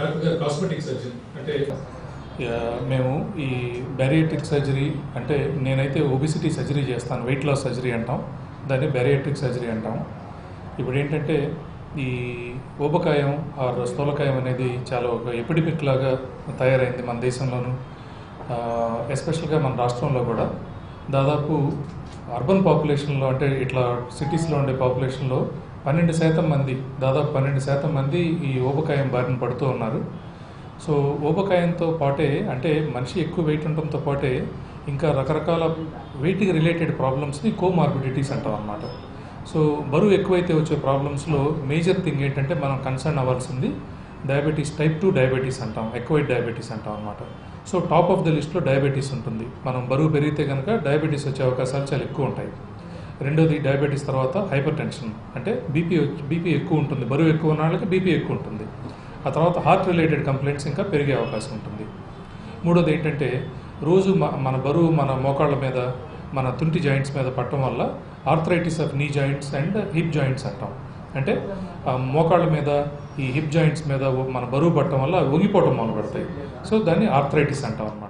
Doctor గారు cosmetic surgeon అంటే మేము ఈ బ్యారియాట్రిక్ సర్జరీ అంటే నేనైతే ఒబిసిటీ సర్జరీ చేస్తాను వెయిట్ లాస్ సర్జరీ అంటాం. దాన్ని బ్యారియాట్రిక్ సర్జరీ అంటాం. ఇప్పుడు ఏంటంటే ఈ ఊబకాయం ఆర్ స్థూలకాయం అనేది చాలా ఒక ఎపిడమిక్ లాగా తయారైంది మన దేశంలోనూ ఎస్పెషల్గా మన రాష్ట్రంలో కూడా. దాదాపు అర్బన్ పాపులేషన్లో అంటే ఇట్లా సిటీస్లో ఉండే పాపులేషన్లో పన్నెండు శాతం మంది దాదాపు పన్నెండు శాతం మంది ఈ ఊబకాయం బారిన పడుతూ ఉన్నారు. సో ఊబకాయంతో పాటే అంటే మనిషి ఎక్కువ వెయిట్ ఉండటంతో పాటే ఇంకా రకరకాల వెయిట్కి రిలేటెడ్ ప్రాబ్లమ్స్ని కోమార్బిడిటీస్ అంటాం అనమాట సో బరువు ఎక్కువైతే వచ్చే ప్రాబ్లమ్స్లో మేజర్ థింగ్ ఏంటంటే మనం కన్సర్న్ అవ్వాల్సింది డయాబెటీస్ టైప్ టూ డయాబెటీస్ అంటాం ఎక్కువైట్ డయాబెటీస్ అంటాం అనమాట సో టాప్ ఆఫ్ ద లిస్ట్లో డయాబెటీస్ ఉంటుంది. మనం బరువు పెరిగితే కనుక డయాబెటీస్ వచ్చే అవకాశాలు చాలా ఎక్కువ ఉంటాయి. రెండోది డయాబెటీస్ తర్వాత హైపర్ టెన్షన్ అంటే బీపీ బీపీ ఎక్కువ ఉంటుంది. బరువు ఎక్కువ ఉన్న వాళ్ళకి బీపీ ఎక్కువ ఉంటుంది. ఆ తర్వాత హార్ట్ రిలేటెడ్ కంప్లైంట్స్ ఇంకా పెరిగే అవకాశం ఉంటుంది. మూడోది ఏంటంటే రోజు మన బరువు మన మోకాళ్ళ మీద మన తుంటి జాయింట్స్ మీద పట్టడం వల్ల arthritis of knee joints and hip joints అంటాం. అంటే మోకాళ్ళ మీద ఈ హిప్ జాయింట్స్ మీద మన బరువు పట్టడం వల్ల అవి మొదలు పెడతాయి సో దాన్ని ఆర్థరైటిస్ అంటాం అనమాట